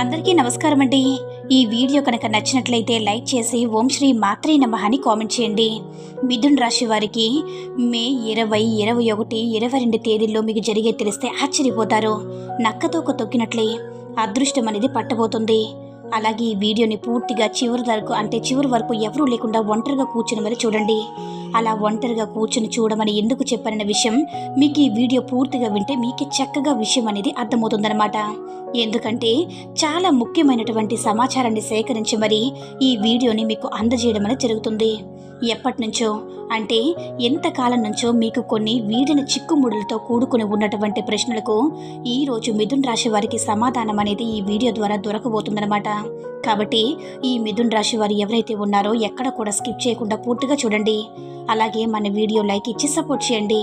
అందరికీ నమస్కారం అండి. ఈ వీడియో కనుక నచ్చినట్లయితే లైక్ చేసి ఓం శ్రీ మాత్రే నమః అని కామెంట్ చేయండి. మిథున్ రాశి వారికి మే ఇరవై ఇరవై ఒకటి ఇరవై రెండు తేదీల్లో మీకు జరిగే తెలిస్తే ఆశ్చర్యపోతారు. నక్కతోక తొక్కినట్లే. అదృష్టం అనేది పట్టబోతుంది. అలాగే ఈ వీడియోని పూర్తిగా చివరి వరకు అంటే చివరి వరకు ఎవరూ లేకుండా ఒంటరిగా కూర్చుని మరి చూడండి. అలా ఒంటరిగా కూర్చుని చూడమని ఎందుకు చెప్పానన్న విషయం మీకు ఈ వీడియో పూర్తిగా వింటే మీకే చక్కగా విషయం అనేది అర్థమవుతుందన్నమాట. ఎందుకంటే చాలా ముఖ్యమైనటువంటి సమాచారాన్ని సేకరించి మరి ఈ వీడియోని మీకు అందజేయడం అనేది జరుగుతుంది. ఎప్పటి నుంచో అంటే ఎంతకాలం నుంచో మీకు కొన్ని వీడిన చిక్కుముడులతో కూడుకుని ఉన్నటువంటి ప్రశ్నలకు ఈరోజు మిథున్ రాశి వారికి సమాధానం అనేది ఈ వీడియో ద్వారా దొరకబోతుందన్నమాట. కాబట్టి ఈ మిథున్ రాశి వారు ఎవరైతే ఉన్నారో ఎక్కడ కూడా స్కిప్ చేయకుండా పూర్తిగా చూడండి. అలాగే మన వీడియో లైక్ ఇచ్చి సపోర్ట్ చేయండి.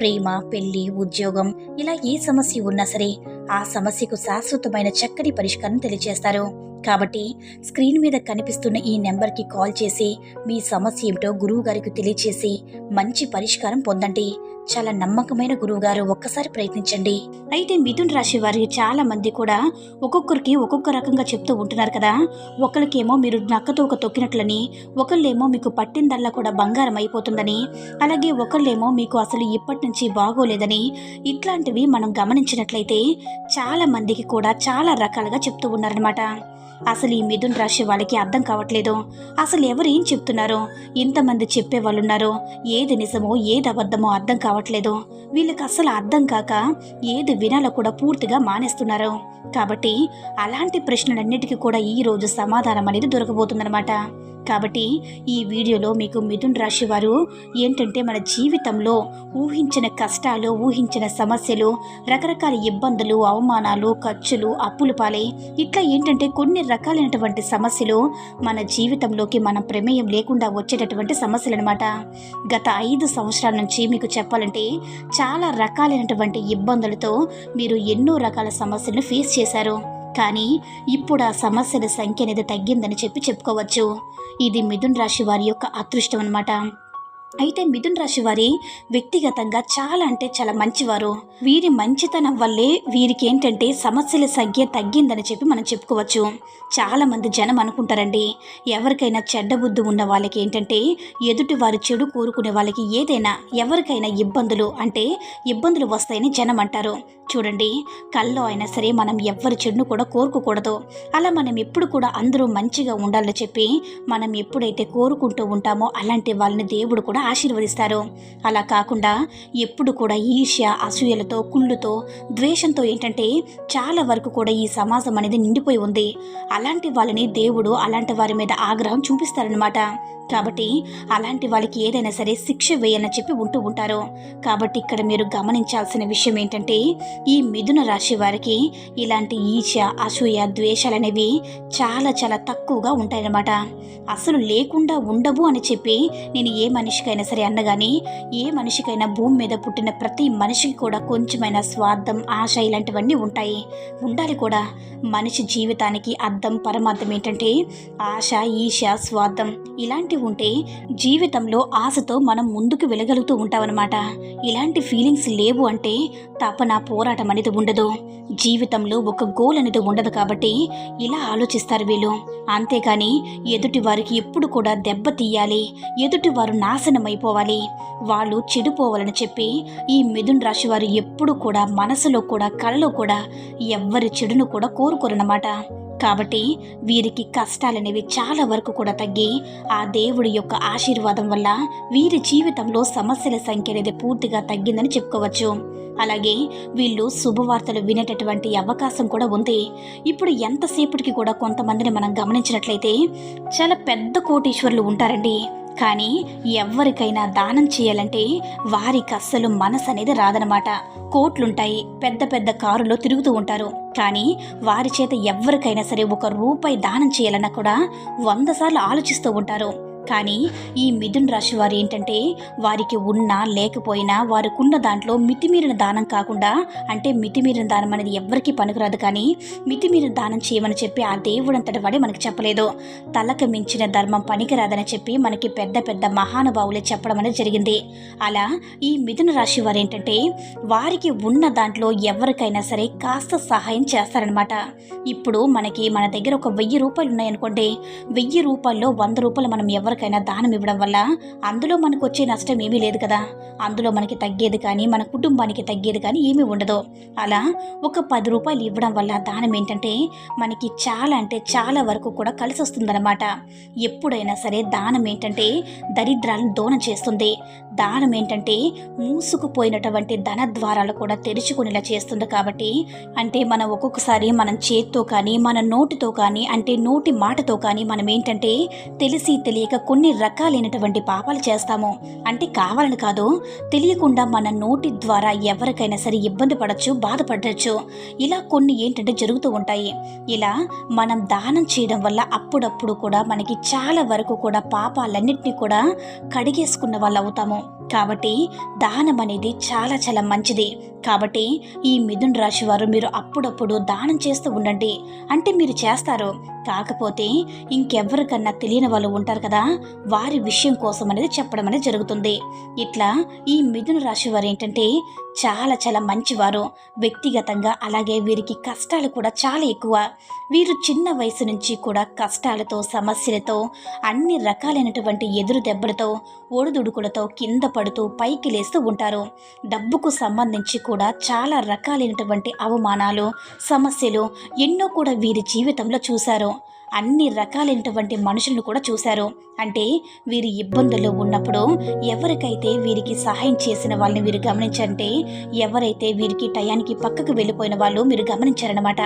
ప్రేమ పెళ్ళి ఉద్యోగం ఇలా ఏ సమస్య ఉన్నా సరే ఆ సమస్యకు శాశ్వతమైన చక్కని పరిష్కారం తెలియజేస్తారు కాబట్టి స్క్రీన్ మీద కనిపిస్తున్న ఈ నెంబర్కి కాల్ చేసి మీ సమస్య ఏమిటో గురువు గారికి తెలియచేసి మంచి పరిష్కారం పొందండి. చాలా నమ్మకమైన గురువు గారు ఒక్కసారి ప్రయత్నించండి. అయితే మిథున్ రాశి వారికి చాలా మంది కూడా ఒక్కొక్కరికి ఒక్కొక్క రకంగా చెప్తూ ఉంటున్నారు కదా. ఒకరికేమో మీరు నక్కతో ఒక తొక్కినట్లని ఒకళ్ళేమో మీకు పట్టిందల్లా కూడా బంగారం అయిపోతుందని అలాగే ఒకళ్ళేమో మీకు అసలు ఇప్పటి నుంచి బాగోలేదని ఇట్లాంటివి మనం గమనించినట్లయితే చాలా మందికి కూడా చాలా రకాలుగా చెప్తూ ఉన్నారనమాట అసలు ఈ మిథున్ రాశి వాళ్ళకి అర్థం కావట్లేదు. అసలు ఎవరు ఏం చెప్తున్నారో ఇంతమంది చెప్పే వాళ్ళు ఉన్నారో ఏది నిజమో ఏది అబద్ధమో అర్థం కావట్లేదు. వీళ్ళకి అసలు అర్థం కాక ఏది వినాలో కూడా పూర్తిగా మానేస్తున్నారు. కాబట్టి అలాంటి ప్రశ్నలన్నిటికీ కూడా ఈ రోజు సమాధానం అనేది దొరకబోతుందన్నమాట. కాబట్టి ఈ వీడియోలో మీకు మిథున్ రాశి వారు ఏంటంటే మన జీవితంలో ఊహించిన కష్టాలు ఊహించిన సమస్యలు రకరకాల ఇబ్బందులు అవమానాలు ఖర్చులు అప్పులు పాలై ఇట్లా ఏంటంటే కొన్ని రకాలైనటువంటి సమస్యలు మన జీవితంలోకి మన ప్రమేయం లేకుండా వచ్చేటటువంటి సమస్యలు అనమాట గత ఐదు సంవత్సరాల నుంచి మీకు చెప్పాలి చెప్పాలంటే చాలా రకాలైనటువంటి ఇబ్బందులతో మీరు ఎన్నో రకాల సమస్యలను ఫేస్ చేశారు. కానీ ఇప్పుడు ఆ సమస్యల సంఖ్య అనేది తగ్గిందని చెప్పి చెప్పుకోవచ్చు. ఇది మిథున్ రాశి వారి యొక్క అదృష్టం అనమాట అయితే మిథున్ రాశి వారి వ్యక్తిగతంగా చాలా అంటే చాలా మంచివారు. వీరి మంచితనం వల్లే వీరికి ఏంటంటే సమస్యల సంఖ్య తగ్గిందని చెప్పి మనం చెప్పుకోవచ్చు. చాలా మంది జనం అనుకుంటారండి. ఎవరికైనా చెడ్డ బుద్ధి ఉన్న వాళ్ళకి ఏంటంటే ఎదుటి వారు చెడు కోరుకునే వాళ్ళకి ఏదైనా ఎవరికైనా ఇబ్బందులు అంటే ఇబ్బందులు వస్తాయని జనం అంటారు. చూడండి కల్లో అయినా సరే మనం ఎవ్వరి చెడును కూడా కోరుకోకూడదు. అలా మనం ఎప్పుడు కూడా అందరూ మంచిగా ఉండాలని చెప్పి మనం ఎప్పుడైతే కోరుకుంటూ ఉంటామో అలాంటి వాళ్ళని దేవుడు కూడా ఆశీర్వదిస్తారు. అలా కాకుండా ఎప్పుడు కూడా ఈర్ష్య అసూయలతో కుళ్ళుతో ద్వేషంతో ఏంటంటే చాలా వరకు కూడా ఈ సమాజం అనేది నిండిపోయి ఉంది. అలాంటి వాళ్ళని దేవుడు అలాంటి వారి మీద ఆగ్రహం చూపిస్తారనమాట కాబట్టి అలాంటి వాళ్ళకి ఏదైనా సరే శిక్ష వేయాలని చెప్పి ఉంటూ ఉంటారు. కాబట్టి ఇక్కడ మీరు గమనించాల్సిన విషయం ఏంటంటే ఈ మిథున రాశి వారికి ఇలాంటి ఈచ అసూయ ద్వేషాలు అనేవి చాలా చాలా తక్కువగా ఉంటాయన్నమాట. అసలు లేకుండా ఉండవు అని చెప్పి నేను ఏ మనిషికైనా సరే అన్నగాని ఏ మనిషికైనా భూమి మీద పుట్టిన ప్రతి మనిషికి కూడా కొంచెమైన స్వార్థం ఆశ ఇలాంటివన్నీ ఉంటాయి. ఉండాలి కూడా. మనిషి జీవితానికి అర్థం పరమార్థం ఏంటంటే ఆశ ఈశ స్వార్థం ఇలాంటి ఉంటే జీవితంలో ఆశతో మనం ముందుకు వెళ్ళగలుగుతూ ఉంటామన్నమాట. ఇలాంటి ఫీలింగ్స్ లేవు అంటే తపన పోరాటం అనేది ఉండదు. జీవితంలో ఒక గోల్ అనేది ఉండదు కాబట్టి ఇలా ఆలోచిస్తారు వీళ్ళు. అంతేకాని ఎదుటి వారికి ఎప్పుడు కూడా దెబ్బ తీయాలి. ఎదుటి వారు నాశనం అయిపోవాలి. వాళ్ళు చెడిపోవాలని చెప్పి ఈ మిథున్ రాశి వారు ఎప్పుడు కూడా మనసులో కూడా కళలో కూడా ఎవ్వరి చెడును కూడా కోరుకోరన్నమాట. కాబట్టి వీరికి కష్టాలనేవి చాలా వరకు కూడా తగ్గి ఆ దేవుడి యొక్క ఆశీర్వాదం వల్ల వీరి జీవితంలో సమస్యల సంఖ్య అనేది పూర్తిగా తగ్గిందని చెప్పుకోవచ్చు. అలాగే వీళ్ళు శుభవార్తలు వినేటటువంటి అవకాశం కూడా ఉంది. ఇప్పుడు ఎంతసేపటికి కూడా కొంతమందిని మనం గమనించినట్లయితే చాలా పెద్ద కోటీశ్వరులు ఉంటారండి. కానీ ఎవరికైనా దానం చేయాలంటే వారికి అస్సలు మనసు అనేది రాదనమాట కోట్లుంటాయి పెద్ద పెద్ద కారులో తిరుగుతూ ఉంటారు. కానీ వారి చేత ఎవరికైనా సరే ఒక రూపాయి దానం చేయాలన్నా కూడా వంద సార్లు ఆలోచిస్తూ ఉంటారు. కానీ ఈ మిథున్ రాశి వారు ఏంటంటే వారికి ఉన్నా లేకపోయినా వారికున్న దాంట్లో మితిమీరిన దానం కాకుండా అంటే మితిమీరిన దానం అనేది ఎవరికీ పనికిరాదు కానీ మితిమీరిన దానం చేయమని చెప్పి ఆ దేవుడంతటి వాడే మనకి చెప్పలేదు. తలకు మించిన ధర్మం పనికిరాదని చెప్పి మనకి పెద్ద పెద్ద మహానుభావులే చెప్పడం అనేది జరిగింది. అలా ఈ మిథున రాశి వారు ఏంటంటే వారికి ఉన్న దాంట్లో ఎవరికైనా సరే కాస్త సహాయం చేస్తారనమాట ఇప్పుడు మనకి మన దగ్గర ఒక వెయ్యి రూపాయలు ఉన్నాయనుకోండి వెయ్యి రూపాయల్లో వంద రూపాయలు మనం ఎవరికైనా దానం ఇవ్వడం వల్ల అందులో మనకు వచ్చే నష్టం ఏమీ లేదు కదా. అందులో మనకి తగ్గేది కానీ మన కుటుంబానికి తగ్గేది కానీ ఏమీ ఉండదు. అలా ఒక పది రూపాయలు ఇవ్వడం వల్ల దానం ఏంటంటే మనకి చాలా అంటే చాలా వరకు కూడా కలిసి వస్తుందన్నమాట ఎప్పుడైనా సరే దానం ఏంటంటే దరిద్రాలను దూరం చేస్తుంది. దానం ఏంటంటే మూసుకుపోయినటువంటి ధన ద్వారాలు కూడా తెరుచుకునేలా చేస్తుంది కాబట్టి అంటే మనం ఒక్కొక్కసారి మనం చేత్తో కానీ మన నోటితో కానీ అంటే నోటి మాటతో కానీ మనం ఏంటంటే తెలిసి తెలియక కొన్ని రకాలైనటువంటి పాపాలు చేస్తాము. అంటే కావాలని కాదు తెలియకుండా మన నోటి ద్వారా ఎవరికైనా సరే ఇబ్బంది పడచ్చు బాధపడచ్చు. ఇలా కొన్ని ఏంటంటే జరుగుతూ ఉంటాయి. ఇలా మనం దానం చేయడం వల్ల అప్పుడప్పుడు కూడా మనకి చాలా వరకు కూడా పాపాలన్నింటినీ కూడా కడిగేసుకున్న వాళ్ళు అవుతాము కాబట్టి దానం అనేది చాలా చాలా మంచిది. కాబట్టి ఈ మిథున్ రాశి వారు మీరు అప్పుడప్పుడు దానం చేస్తూ ఉండండి. అంటే మీరు చేస్తారు. కాకపోతే ఇంకెవ్వరికన్నా తెలియని వాళ్ళు ఉంటారు కదా వారి విషయం కోసం అనేది చెప్పడం అనేది జరుగుతుంది. ఇట్లా ఈ మిథున రాశి వారు ఏంటంటే చాలా చాలా మంచివారు. వ్యక్తిగతంగా అలాగే వీరికి కష్టాలు కూడా చాలా ఎక్కువ. వీరు చిన్న వయసు నుంచి కూడా కష్టాలతో సమస్యలతో అన్ని రకాలైనటువంటి ఎదురు దెబ్బలతో ఒడిదుడుకులతో కింద పడుతూ పైకి లేస్తూ ఉంటారు. డబ్బుకు సంబంధించి కూడా చాలా రకాలైనటువంటి అవమానాలు సమస్యలు ఎన్నో కూడా వీరి జీవితంలో చూశారు. అన్ని రకాలైనటువంటి మనుషులను కూడా చూశారు. అంటే వీరి ఇబ్బందుల్లో ఉన్నప్పుడు ఎవరికైతే వీరికి సహాయం చేసిన వాళ్ళని వీరు గమనించంటే ఎవరైతే వీరికి టయానికి పక్కకు వెళ్ళిపోయిన వాళ్ళు మీరు గమనించారనమాట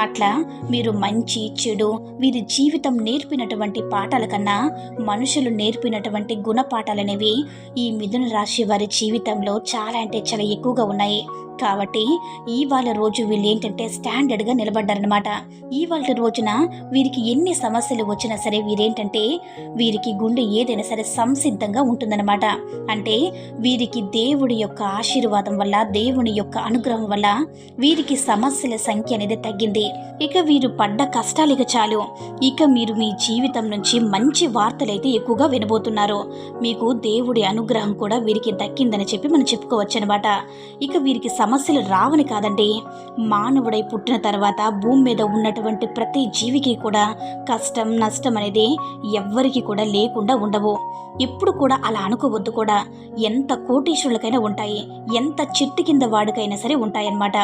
అట్లా మీరు మంచి చెడు వీరి జీవితం నేర్పినటువంటి పాఠాల కన్నా మనుషులు నేర్పినటువంటి గుణపాఠాలనేవి ఈ మిథున రాశి వారి జీవితంలో చాలా అంటే చాలా ఎక్కువగా ఉన్నాయి. కాబట్టి ఇవాళ రోజు వీళ్ళు ఏంటంటే స్టాండర్డ్గా నిలబడ్డారనమాట ఇవాళ రోజున వీరికి ఎన్ని సమస్యలు వచ్చినా సరే వీరేంటంటే వీరికి గుండె ఏదైనా సరే సంసిద్ధంగా ఉంటుందన్నమాట. అంటే వీరికి దేవుడి యొక్క ఆశీర్వాదం వల్ల దేవుని యొక్క అనుగ్రహం వల్ల వీరికి సమస్యల సంఖ్య అనేది తగ్గింది. ఇక వీరు పడ్డ కష్టాలు ఇక చాలు. ఇక మీరు మీ జీవితం నుంచి మంచి వార్తలైతే ఎక్కువగా వినబోతున్నారు. మీకు దేవుడి అనుగ్రహం కూడా వీరికి దక్కిందని చెప్పి మనం చెప్పుకోవచ్చు అనమాట ఇక వీరికి సమస్యలు రావని కాదండి. మానవుడై పుట్టిన తర్వాత భూమి మీద ఉన్నటువంటి ప్రతి జీవికి కూడా కష్టం నష్టం అనేది ఎవ్వరికి కూడా లేకుండా ఉండవు. ఇప్పుడు కూడా అలా అనుకోవద్దు కూడా. ఎంత కోటీశ్వరులకైనా ఉంటాయి. ఎంత చిట్టు కింద వాడికైనా సరే ఉంటాయన్నమాట.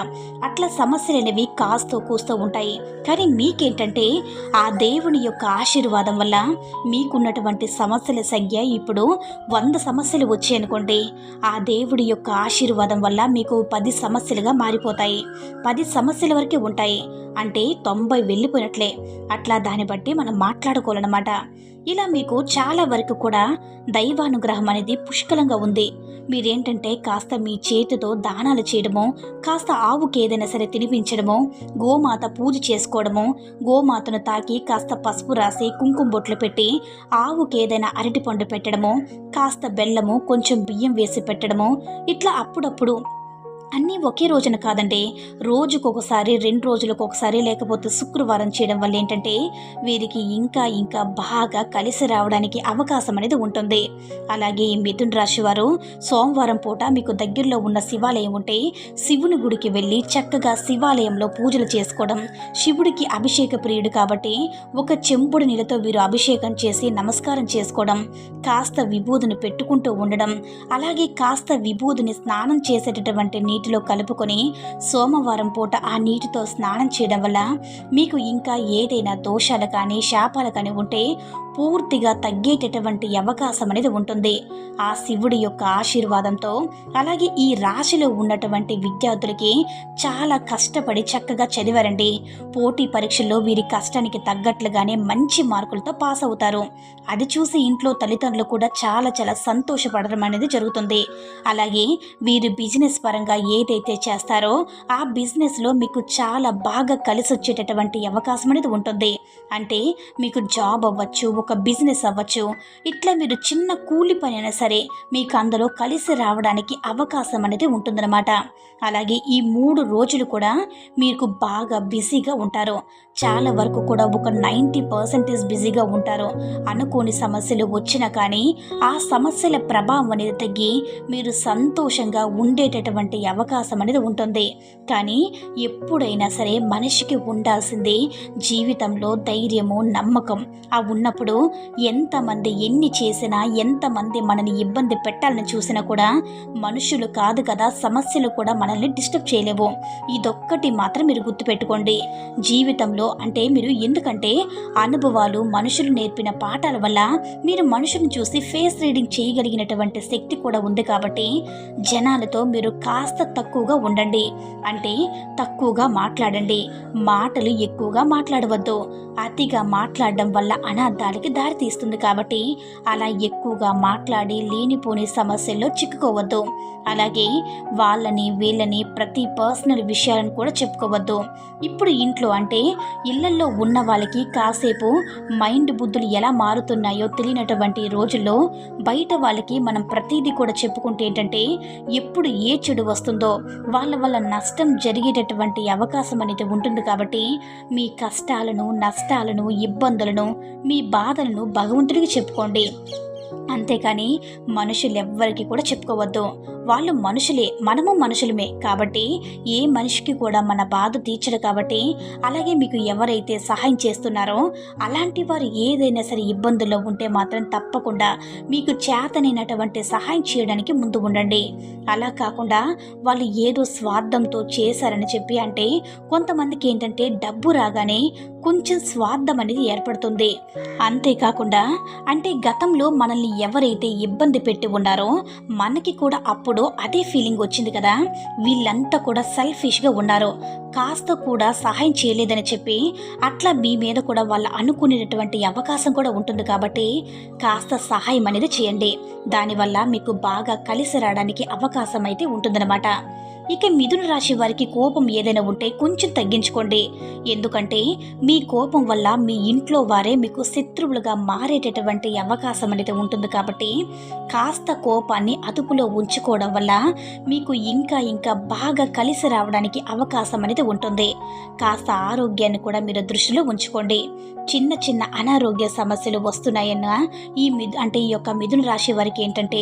అట్లా సమస్యలు అనేవి కాస్తో కూస్తూ ఉంటాయి. కానీ మీకేంటంటే ఆ దేవుని యొక్క ఆశీర్వాదం వల్ల మీకున్నటువంటి సమస్యల సంఖ్య ఇప్పుడు వంద సమస్యలు వచ్చాయనుకోండి ఆ దేవుడి యొక్క ఆశీర్వాదం వల్ల మీకు పది సమస్యలుగా మారిపోతాయి. పది సమస్యల వరకే ఉంటాయి. అంటే తొంభై వెళ్ళిపోయినట్లే. అట్లా దాన్ని బట్టి మనం మాట్లాడుకోవాలన్నమాట. ఇలా మీకు చాలా వరకు కూడా దైవానుగ్రహం అనేది పుష్కలంగా ఉంది. మీరేంటంటే కాస్త మీ చేతితో దానాలు చేయడము కాస్త ఆవుకి ఏదైనా సరే తినిపించడము గోమాత పూజ చేసుకోవడము గోమాతను తాకి కాస్త పసుపు రాసి కుంకుమ బొట్లు పెట్టి ఆవుకి ఏదైనా అరటిపండు పెట్టడము కాస్త బెల్లము కొంచెం బియ్యం వేసి పెట్టడము ఇట్లా అప్పుడప్పుడు అన్నీ ఒకే రోజున కాదండి రోజుకొకసారి రెండు రోజులకు ఒకసారి లేకపోతే శుక్రవారం చేయడం వల్ల ఏంటంటే వీరికి ఇంకా ఇంకా బాగా కలిసి రావడానికి అవకాశం అనేది ఉంటుంది. అలాగే ఈ మిథున్ రాశి వారు సోమవారం పూట మీకు దగ్గరలో ఉన్న శివాలయం ఉంటే శివుని గుడికి వెళ్ళి చక్కగా శివాలయంలో పూజలు చేసుకోవడం శివుడికి అభిషేక ప్రియుడు కాబట్టి ఒక చెంపుడు నీళ్ళతో వీరు అభిషేకం చేసి నమస్కారం చేసుకోవడం కాస్త విభూదిని పెట్టుకుంటూ ఉండడం అలాగే కాస్త విభూదిని స్నానం చేసేటటువంటి నీటిలో కలుపుకొని సోమవారం పూట ఆ నీటితో స్నానం చేయడం వల్ల మీకు ఇంకా ఏదైనా దోషాలు కానీ శాపాలు కానీ ఉంటే పూర్తిగా తగ్గేటటువంటి అవకాశం అనేది ఉంటుంది. ఆ శివుడి యొక్క ఆశీర్వాదంతో అలాగే ఈ రాశిలో ఉన్నటువంటి విద్యార్థులకి చాలా కష్టపడి చక్కగా చదివారండి. పోటీ పరీక్షల్లో వీరి కష్టానికి తగ్గట్లుగానే మంచి మార్కులతో పాస్ అవుతారు. అది చూసి ఇంట్లో తల్లిదండ్రులు కూడా చాలా చాలా సంతోషపడడం అనేది జరుగుతుంది. అలాగే వీరు బిజినెస్ పరంగా ఏదైతే చేస్తారో ఆ బిజినెస్లో మీకు చాలా బాగా కలిసి వచ్చేటటువంటి అవకాశం అనేది ఉంటుంది. అంటే మీకు జాబ్ అవ్వచ్చు ఒక బిజినెస్ అవ్వచ్చు ఇట్లా మీరు చిన్న కూలి పని అయినా సరే మీకు అందులో కలిసి రావడానికి అవకాశం అనేది ఉంటుందన్నమాట. అలాగే ఈ మూడు రోజులు కూడా మీకు బాగా బిజీగా ఉంటారు. చాలా వరకు కూడా ఒక నైంటీ పర్సెంటేజ్ బిజీగా ఉంటారు. అనుకోని సమస్యలు వచ్చినా కానీ ఆ సమస్యల ప్రభావం అనేది తగ్గి మీరు సంతోషంగా ఉండేటటువంటి అవకాశం అనేది ఉంటుంది. కానీ ఎప్పుడైనా సరే మనిషికి ఉండాల్సింది జీవితంలో ధైర్యము నమ్మకం. ఆ ఉన్నప్పుడు ఎంతమంది ఎన్ని చేసినా ఎంతమంది మనని ఇబ్బంది పెట్టాలని చూసినా కూడా మనుషులు కాదు కదా సమస్యలు కూడా మనల్ని డిస్టర్బ్ చేయలేవు. ఇదొక్కటి మాత్రం మీరు గుర్తుపెట్టుకోండి. జీవితంలో అంటే మీరు ఎందుకంటే అనుభవాలు మనుషులు నేర్పిన పాఠాల వల్ల మీరు మనుషులను చూసి ఫేస్ రీడింగ్ చేయగలిగినటువంటి శక్తి కూడా ఉంది కాబట్టి జనాలతో మీరు కాస్త తక్కువగా ఉండండి. అంటే తక్కువగా మాట్లాడండి. మాటలు ఎక్కువగా మాట్లాడవద్దు. అతిగా మాట్లాడడం వల్ల అనార్థాలకి దారితీస్తుంది కాబట్టి అలా ఎక్కువగా మాట్లాడి లేనిపోని సమస్యల్లో చిక్కుకోవద్దు. అలాగే వాళ్ళని వీళ్ళని ప్రతి పర్సనల్ విషయాలను కూడా చెప్పుకోవద్దు. ఇప్పుడు ఇంట్లో అంటే ఇళ్ళల్లో ఉన్న వాళ్ళకి కాసేపు మైండ్ బుద్ధులు ఎలా మారుతున్నాయో తెలియనటువంటి రోజుల్లో బయట వాళ్ళకి మనం ప్రతిదీ కూడా చెప్పుకుంటే ఏంటంటే ఎప్పుడు ఏ చెడు వస్తుందో వాళ్ళ వల్ల నష్టం జరిగేటటువంటి అవకాశం అనేది ఉంటుంది కాబట్టి మీ కష్టాలను నష్టాలను ఇబ్బందులను మీ బాధలను భగవంతుడికి చెప్పుకోండి. అంతేకాని మనుషులెవ్వరికి కూడా చెప్పుకోవద్దు. వాళ్ళు మనుషులే మనము మనుషులమే కాబట్టి ఏ మనిషికి కూడా మన బాధ తీర్చడు కాబట్టి అలాగే మీకు ఎవరైతే సహాయం చేస్తున్నారో అలాంటి వారు ఏదైనా సరే ఇబ్బందుల్లో ఉంటే మాత్రం తప్పకుండా మీకు చేతనైనటువంటి సహాయం చేయడానికి ముందు ఉండండి. అలా కాకుండా వాళ్ళు ఏదో స్వార్థంతో చేశారని చెప్పి అంటే కొంతమందికి ఏంటంటే డబ్బు రాగానే కొంచెం స్వార్థం అనేది ఏర్పడుతుంది. అంతేకాకుండా అంటే గతంలో మనల్ని ఎవరైతే ఇబ్బంది పెట్టి ఉన్నారో మనకి కూడా అప్పుడు అదే ఫీలింగ్ వచ్చింది కదా. వీళ్ళంతా కూడా సెల్ఫిష్గా ఉన్నారు. కాస్త కూడా సహాయం చేయలేదని చెప్పి అట్లా మీ మీద కూడా వాళ్ళు అనుకునేటటువంటి అవకాశం కూడా ఉంటుంది కాబట్టి కాస్త సహాయం అనేది చేయండి. దానివల్ల మీకు బాగా కలిసి రావడానికి అవకాశం అయితే ఉంటుందన్నమాట. ఇక మిథున రాశి వారికి కోపం ఏదైనా ఉంటే కొంచెం తగ్గించుకోండి. ఎందుకంటే మీ కోపం వల్ల మీ ఇంట్లో వారే మీకు శత్రువులుగా మారేటటువంటి అవకాశం అనేది ఉంటుంది కాబట్టి కాస్త కోపాన్ని అదుపులో ఉంచుకోవడం వల్ల మీకు ఇంకా ఇంకా బాగా కలిసి రావడానికి అవకాశం అనేది ఉంటుంది. కాస్త ఆరోగ్యాన్ని కూడా మీరు దృష్టిలో ఉంచుకోండి. చిన్న చిన్న అనారోగ్య సమస్యలు వస్తున్నాయన్న ఈ మిథు అంటే ఈ యొక్క మిథున రాశి వారికి ఏంటంటే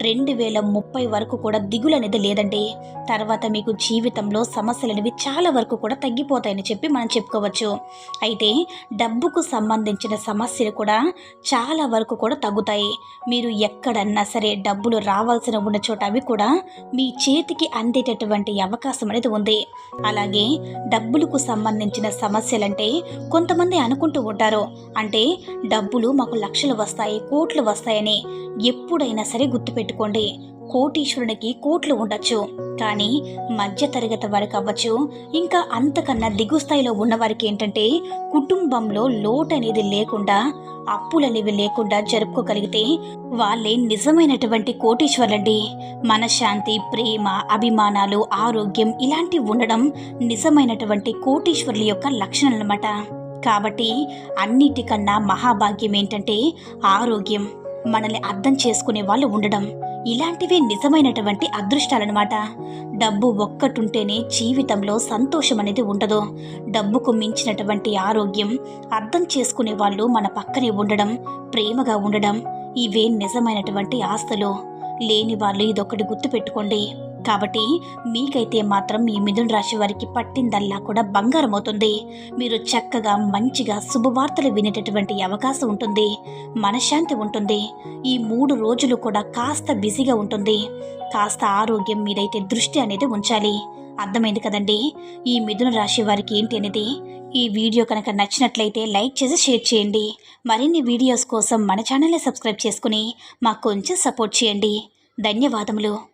రెండు వేల ముప్పై వరకు కూడా దిగులు అనేది లేదండి. తర్వాత మీకు జీవితంలో సమస్యలు అనేవి చాలా వరకు కూడా తగ్గిపోతాయని చెప్పి మనం చెప్పుకోవచ్చు. అయితే డబ్బుకు సంబంధించిన సమస్యలు కూడా చాలా వరకు కూడా తగ్గుతాయి. మీరు ఎక్కడన్నా సరే డబ్బులు రావాల్సిన ఉన్న చోట అవి కూడా మీ చేతికి అందేటటువంటి అవకాశం అనేది ఉంది. అలాగే డబ్బులకు సంబంధించిన సమస్యలంటే కొంతమంది అనుకుంటూ ఉంటారు. అంటే డబ్బులు మాకు లక్షలు వస్తాయి కోట్లు వస్తాయని ఎప్పుడైనా సరే గుర్తుపెట్టుకోండి. కోటీశ్వరునికి కోట్లు ఉండొచ్చు. కానీ మధ్య తరగతి అవ్వచ్చు. ఇంకా అంతకన్నా దిగు స్థాయిలో ఉన్నవారికి ఏంటంటే కుటుంబంలో లోటు అనేది లేకుండా అప్పులు అనేవి లేకుండా జరుపుకోగలిగితే వాళ్ళే నిజమైనటువంటి కోటీశ్వరులండి. మనశ్శాంతి ప్రేమ అభిమానాలు ఆరోగ్యం ఇలాంటివి ఉండడం నిజమైనటువంటి కోటీశ్వరుల యొక్క లక్షణం అన్నమాట కాబట్టి అన్నిటికన్నా మహాభాగ్యం ఏంటంటే ఆరోగ్యం. మనల్ని అర్థం చేసుకునే వాళ్ళు ఉండడం. ఇలాంటివే నిజమైనటువంటి అదృష్టాలన్నమాట. డబ్బు ఒక్కటుంటేనే జీవితంలో సంతోషం అనేది ఉండదు. డబ్బుకు మించినటువంటి ఆరోగ్యం అర్థం చేసుకునే వాళ్ళు మన పక్కనే ఉండడం ప్రేమగా ఉండడం ఇవే నిజమైనటువంటి ఆస్తులు లేని వాళ్ళు ఇదొకటి గుర్తుపెట్టుకోండి. కాబట్టి మీకైతే మాత్రం ఈ మిథున రాశి వారికి పట్టిందల్లా కూడా బంగారం అవుతుంది మీరు చక్కగా మంచిగా శుభవార్తలు వినేటటువంటి అవకాశం ఉంటుంది. మనశ్శాంతి ఉంటుంది. ఈ మూడు రోజులు కూడా కాస్త బిజీగా ఉంటుంది. కాస్త ఆరోగ్యం మీదైతే దృష్టి అనేది ఉంచాలి. అర్థమైంది కదండి? ఈ మిథున రాశి వారికి ఏంటి అనేది? ఈ వీడియో కనుక నచ్చినట్లయితే లైక్ చేసి షేర్ చేయండి. మరిన్ని వీడియోస్ కోసం మన ఛానల్ని సబ్స్క్రైబ్ చేసుకుని మాకు కొంచెం సపోర్ట్ చేయండి. ధన్యవాదములు.